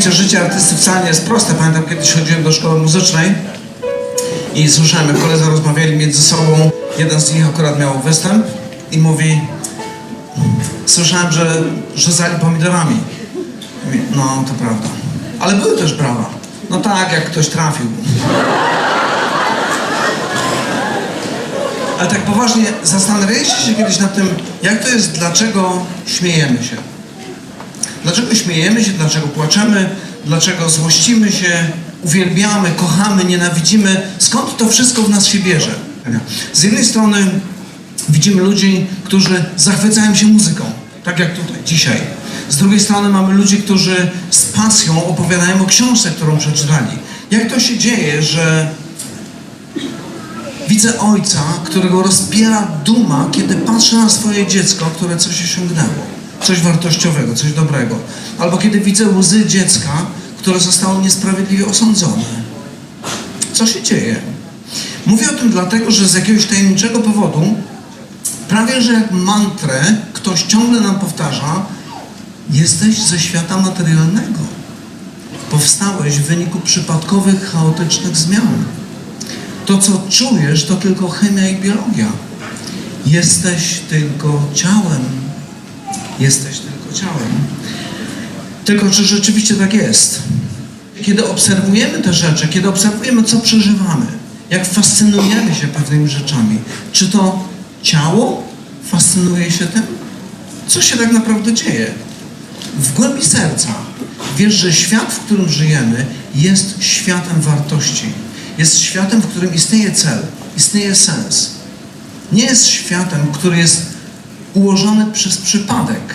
Oczywiście życie artysty wcale nie jest proste. Pamiętam, kiedyś chodziłem do szkoły muzycznej i słyszałem, jak koledzy rozmawiali między sobą. Jeden z nich akurat miał występ i mówi Słyszałem, że rzucali pomidorami. Mówi, No, to prawda. Ale były też brawa. No tak, jak ktoś trafił. Ale tak poważnie, zastanawialiście się kiedyś nad tym, jak to jest, dlaczego śmiejemy się? Dlaczego śmiejemy się, dlaczego płaczemy, dlaczego złościmy się, uwielbiamy, kochamy, nienawidzimy? Skąd to wszystko w nas się bierze? Z jednej strony widzimy ludzi, którzy zachwycają się muzyką, tak jak tutaj, dzisiaj. Z drugiej strony mamy ludzi, którzy z pasją opowiadają o książce, którą przeczytali. Jak to się dzieje, że widzę ojca, którego rozpiera duma, kiedy patrzę na swoje dziecko, które coś osiągnęło, coś wartościowego, coś dobrego. Albo kiedy widzę łzy dziecka, które zostało niesprawiedliwie osądzone. Co się dzieje? Mówię o tym dlatego, że z jakiegoś tajemniczego powodu, prawie że jak mantrę, ktoś ciągle nam powtarza, jesteś ze świata materialnego. Powstałeś w wyniku przypadkowych, chaotycznych zmian. To, co czujesz, to tylko chemia i biologia. Jesteś tylko ciałem. Jesteś tylko ciałem. Tylko czy rzeczywiście tak jest? Kiedy obserwujemy te rzeczy, kiedy obserwujemy, co przeżywamy, jak fascynujemy się pewnymi rzeczami, czy to ciało fascynuje się tym? Co się tak naprawdę dzieje? W głębi serca wiesz, że świat, w którym żyjemy, jest światem wartości. Jest światem, w którym istnieje cel, istnieje sens. Nie jest światem, który jest ułożony przez przypadek.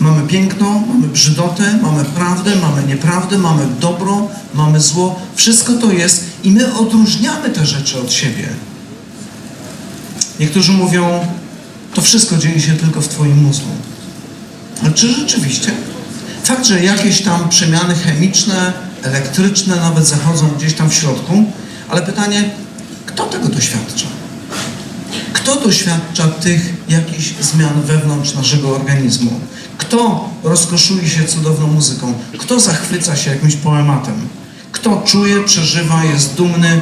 Mamy piękno, mamy brzydotę, mamy prawdę, mamy nieprawdę, mamy dobro, mamy zło. Wszystko to jest i my odróżniamy te rzeczy od siebie. Niektórzy mówią, to wszystko dzieje się tylko w Twoim mózgu. Ale czy rzeczywiście? Fakt, że jakieś tam przemiany chemiczne, elektryczne nawet zachodzą gdzieś tam w środku, ale pytanie, kto tego doświadcza? Kto doświadcza tych jakichś zmian wewnątrz naszego organizmu? Kto rozkoszuje się cudowną muzyką? Kto zachwyca się jakimś poematem? Kto czuje, przeżywa, jest dumny?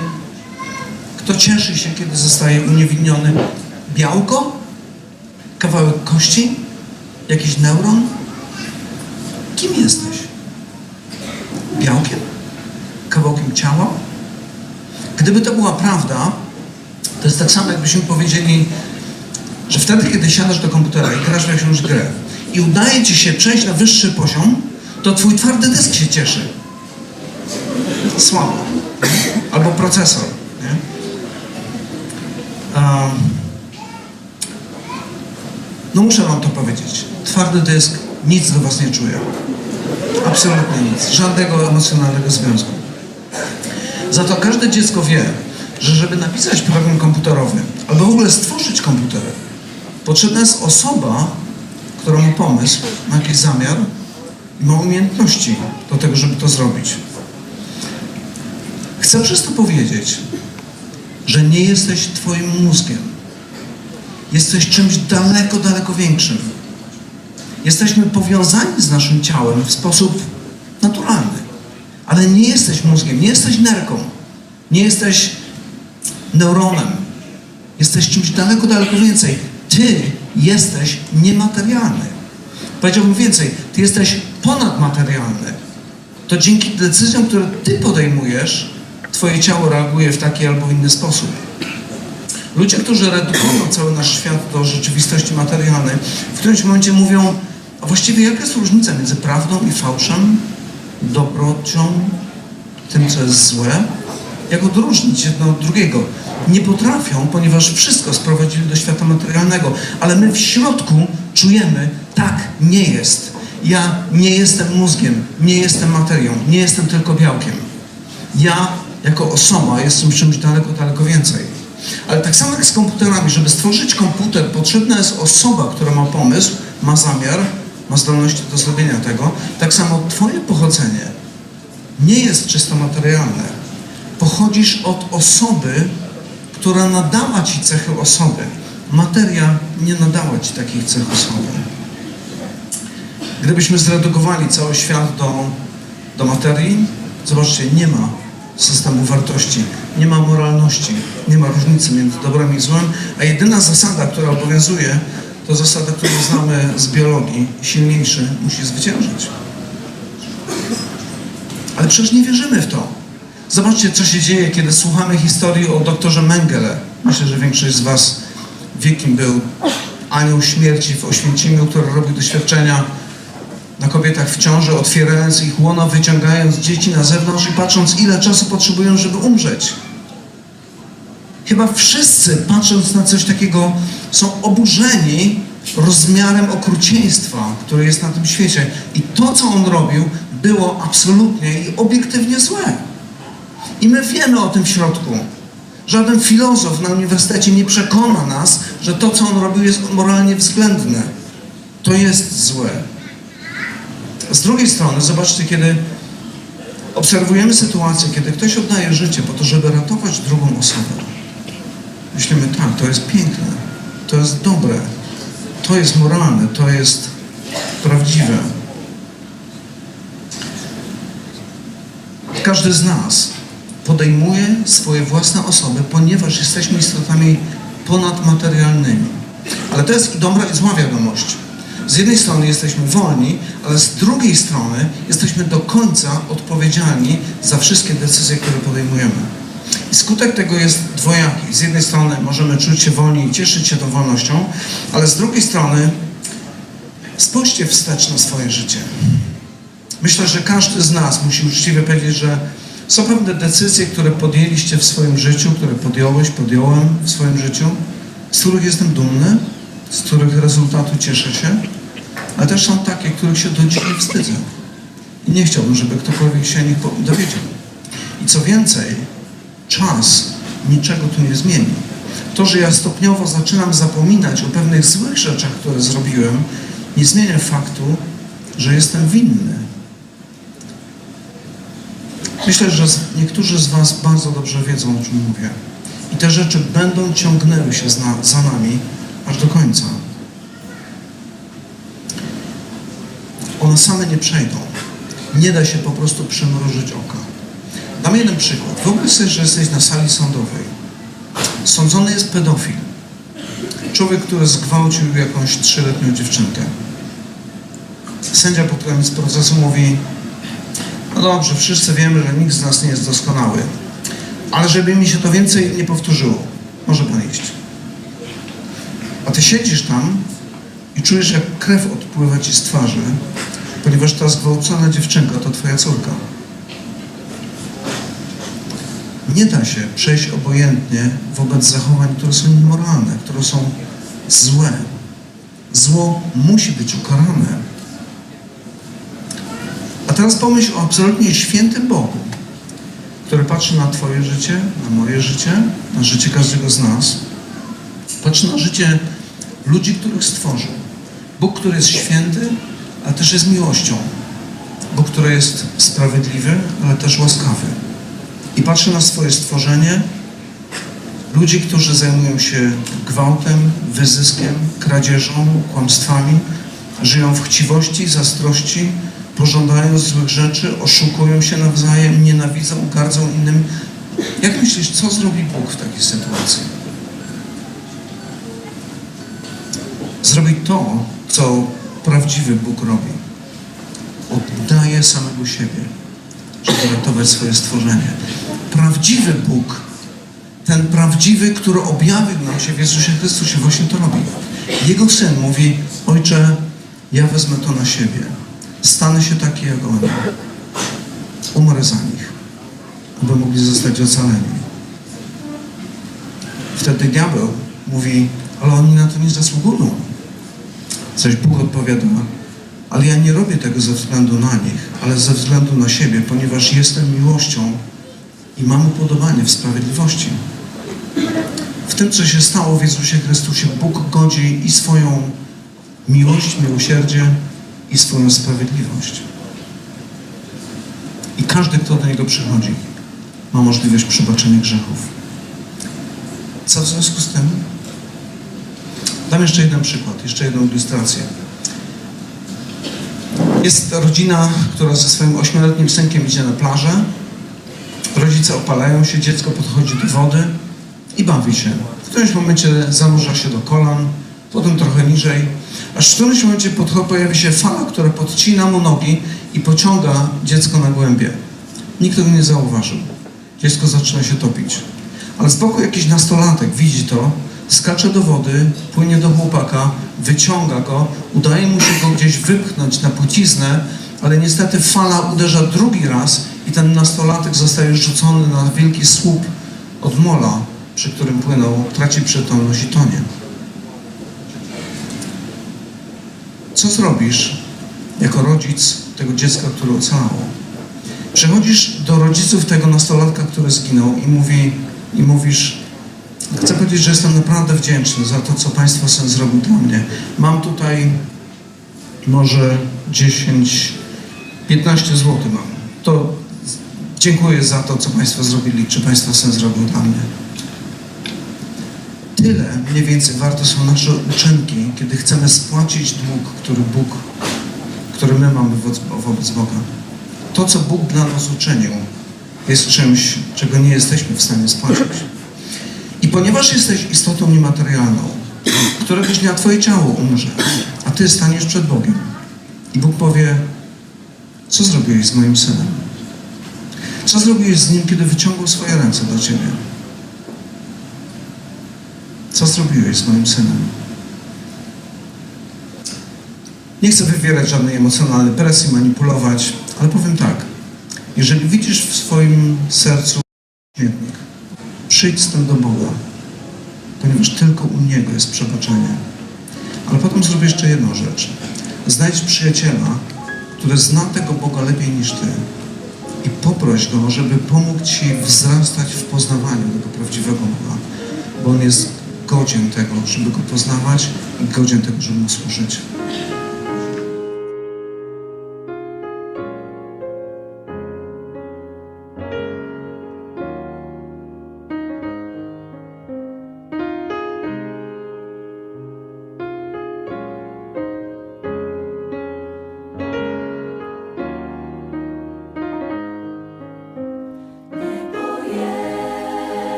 Kto cieszy się, kiedy zostaje uniewinniony? Białko? Kawałek kości? Jakiś neuron? Kim jesteś? Białkiem? Kawałkiem ciała? Gdyby to była prawda, to jest tak samo, jakbyśmy powiedzieli, że wtedy, kiedy siadasz do komputera i grasz w jakąś grę i udaje ci się przejść na wyższy poziom, to twój twardy dysk się cieszy. Słabo. Albo procesor. Nie? No muszę wam to powiedzieć. Twardy dysk nic do was nie czuje. Absolutnie nic. Żadnego emocjonalnego związku. Za to każde dziecko wie, że żeby napisać program komputerowy, albo w ogóle stworzyć komputer, potrzebna jest osoba, która ma pomysł, ma jakiś zamiar i ma umiejętności do tego, żeby to zrobić. Chcę przez to powiedzieć, że nie jesteś Twoim mózgiem. Jesteś czymś daleko, daleko większym. Jesteśmy powiązani z naszym ciałem w sposób naturalny. Ale nie jesteś mózgiem, nie jesteś nerką, nie jesteś neuronem. Jesteś czymś daleko, daleko więcej. Ty jesteś niematerialny. Powiedziałbym więcej, ty jesteś ponadmaterialny. To dzięki decyzjom, które ty podejmujesz, twoje ciało reaguje w taki albo inny sposób. Ludzie, którzy redukują cały nasz świat do rzeczywistości materialnej, w którymś momencie mówią, a właściwie jaka jest różnica między prawdą i fałszem, dobrocią, tym, co jest złe? Jak odróżnić jedno od drugiego? Nie potrafią, ponieważ wszystko sprowadzili do świata materialnego, ale my w środku czujemy, tak nie jest. Ja nie jestem mózgiem, nie jestem materią, nie jestem tylko białkiem. Ja jako osoba jestem czymś daleko, daleko więcej. Ale tak samo jak z komputerami, żeby stworzyć komputer, potrzebna jest osoba, która ma pomysł, ma zamiar, ma zdolności do zrobienia tego. Tak samo Twoje pochodzenie nie jest czysto materialne. Pochodzisz od osoby, która nadała Ci cechy osoby. Materia nie nadała Ci takich cech osoby. Gdybyśmy zredukowali cały świat do do materii, zobaczcie, nie ma systemu wartości, nie ma moralności, nie ma różnicy między dobrem i złem, a jedyna zasada, która obowiązuje, to zasada, którą znamy z biologii. Silniejszy musi zwyciężyć. Ale przecież nie wierzymy w to. Zobaczcie, co się dzieje, kiedy słuchamy historii o doktorze Mengele. Myślę, że większość z Was wie, kim był anioł śmierci w Oświęcimiu, który robił doświadczenia na kobietach w ciąży, otwierając ich łona, wyciągając dzieci na zewnątrz i patrząc, ile czasu potrzebują, żeby umrzeć. Chyba wszyscy, patrząc na coś takiego, są oburzeni rozmiarem okrucieństwa, które jest na tym świecie. I to, co on robił, było absolutnie i obiektywnie złe. I my wiemy o tym w środku. Żaden filozof na uniwersytecie nie przekona nas, że to, co on robił, jest moralnie względne. To jest złe. Z drugiej strony, zobaczcie, kiedy obserwujemy sytuację, kiedy ktoś oddaje życie po to, żeby ratować drugą osobę, myślimy, tak, to jest piękne, to jest dobre, to jest moralne, to jest prawdziwe. Każdy z nas podejmuje swoje własne osoby, ponieważ jesteśmy istotami ponadmaterialnymi. Ale to jest i dobra i zła wiadomość. Z jednej strony jesteśmy wolni, ale z drugiej strony jesteśmy do końca odpowiedzialni za wszystkie decyzje, które podejmujemy. I skutek tego jest dwojaki. Z jednej strony możemy czuć się wolni i cieszyć się tą wolnością, ale z drugiej strony spójrzcie wstecz na swoje życie. Myślę, że każdy z nas musi uczciwie powiedzieć, że są pewne decyzje, które podjęliście w swoim życiu, które podjąłeś, podjąłem w swoim życiu, z których jestem dumny, z których rezultatu cieszę się, ale też są takie, których się do dzisiaj wstydzę. I nie chciałbym, żeby ktokolwiek się o nich dowiedział. I co więcej, czas niczego tu nie zmieni. To, że ja stopniowo zaczynam zapominać o pewnych złych rzeczach, które zrobiłem, nie zmienia faktu, że jestem winny. Myślę, że niektórzy z Was bardzo dobrze wiedzą, o czym mówię. I te rzeczy będą ciągnęły się za nami aż do końca. One same nie przejdą. Nie da się po prostu przymrużyć oka. Dam jeden przykład. Wyobraź sobie, że jesteś na sali sądowej. Sądzony jest pedofil. Człowiek, który zgwałcił jakąś trzyletnią dziewczynkę. Sędzia pod koniec procesu mówi no dobrze, wszyscy wiemy, że nikt z nas nie jest doskonały. Ale żeby mi się to więcej nie powtórzyło, może pan iść. A ty siedzisz tam i czujesz, jak krew odpływa ci z twarzy, ponieważ ta zgwałcona dziewczynka to twoja córka. Nie da się przejść obojętnie wobec zachowań, które są niemoralne, które są złe. Zło musi być ukarane. A teraz pomyśl o absolutnie świętym Bogu, który patrzy na Twoje życie, na moje życie, na życie każdego z nas. Patrzy na życie ludzi, których stworzył. Bóg, który jest święty, ale też jest miłością. Bóg, który jest sprawiedliwy, ale też łaskawy. I patrzy na swoje stworzenie, ludzi, którzy zajmują się gwałtem, wyzyskiem, kradzieżą, kłamstwami, żyją w chciwości, zazdrości, pożądają złych rzeczy, oszukują się nawzajem, nienawidzą, gardzą innym. Jak myślisz, co zrobi Bóg w takiej sytuacji? Zrobi to, co prawdziwy Bóg robi. Oddaje samego siebie, żeby ratować swoje stworzenie. Prawdziwy Bóg, ten prawdziwy, który objawił nam się w Jezusie Chrystusie, właśnie to robi. Jego Syn mówi, Ojcze, ja wezmę to na siebie. Stanę się taki jak oni. Umrę za nich, aby mogli zostać ocaleni. Wtedy diabeł mówi, ale oni na to nie zasługują. Coś Bóg odpowiada, ale ja nie robię tego ze względu na nich, ale ze względu na siebie, ponieważ jestem miłością i mam upodobanie w sprawiedliwości. W tym, co się stało w Jezusie Chrystusie, Bóg godzi i swoją miłość, miłosierdzie i swoją sprawiedliwość. I każdy, kto do Niego przychodzi, ma możliwość przebaczenia grzechów. Co w związku z tym? Dam jeszcze jeden przykład, jeszcze jedną ilustrację. Jest rodzina, która ze swoim ośmioletnim synkiem idzie na plażę. Rodzice opalają się, dziecko podchodzi do wody i bawi się. W którymś momencie zanurza się do kolan, potem trochę niżej, aż w którymś momencie podcho- pojawi się fala, która podcina mu nogi i pociąga dziecko na głębie. Nikt tego nie zauważył. Dziecko zaczyna się topić. Ale z boku jakiś nastolatek widzi to, skacze do wody, płynie do chłopaka, wyciąga go, udaje mu się go gdzieś wypchnąć na płciznę, ale niestety fala uderza drugi raz i ten nastolatek zostaje rzucony na wielki słup od mola, przy którym płynął, traci przytomność i tonie. Co zrobisz jako rodzic tego dziecka, które ocalało? Przychodzisz do rodziców tego nastolatka, który zginął i, mówi, i mówisz, chcę powiedzieć, że jestem naprawdę wdzięczny za to, co Państwo Syn zrobił dla mnie. Mam tutaj może 10, 15 zł mam. To dziękuję za to, co Państwo zrobili, czy Państwa Syn zrobił dla mnie. Tyle mniej więcej warte są nasze uczynki, kiedy chcemy spłacić dług, który Bóg, który my mamy wobec, wobec Boga. To, co Bóg dla nas uczynił, jest czymś, czego nie jesteśmy w stanie spłacić. I ponieważ jesteś istotą niematerialną, któregoś dnia Twoje ciało umrze, a Ty staniesz przed Bogiem. I Bóg powie, co zrobiłeś z moim synem? Co zrobiłeś z nim, kiedy wyciągał swoje ręce do Ciebie? Co zrobiłeś z moim synem? Nie chcę wywierać żadnej emocjonalnej presji, manipulować, ale powiem tak. Jeżeli widzisz w swoim sercu śmietnik, przyjdź z tym do Boga, ponieważ tylko u Niego jest przebaczenie. Ale potem zrób jeszcze jedną rzecz. Znajdź przyjaciela, który zna tego Boga lepiej niż Ty i poproś Go, żeby pomógł Ci wzrastać w poznawaniu tego prawdziwego Boga, bo On jest godzien tego, żeby Go poznawać i godzien tego, żeby Mu służyć.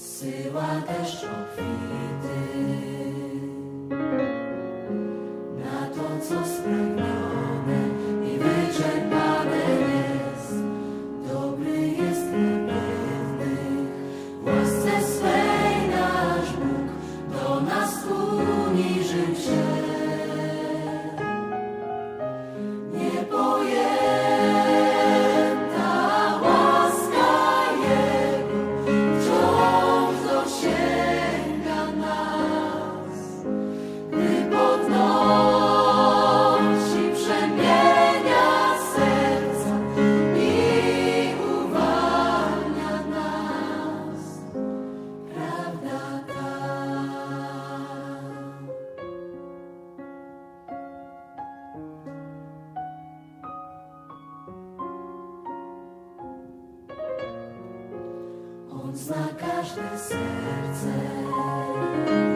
сила, що квіти. On zna każde serce.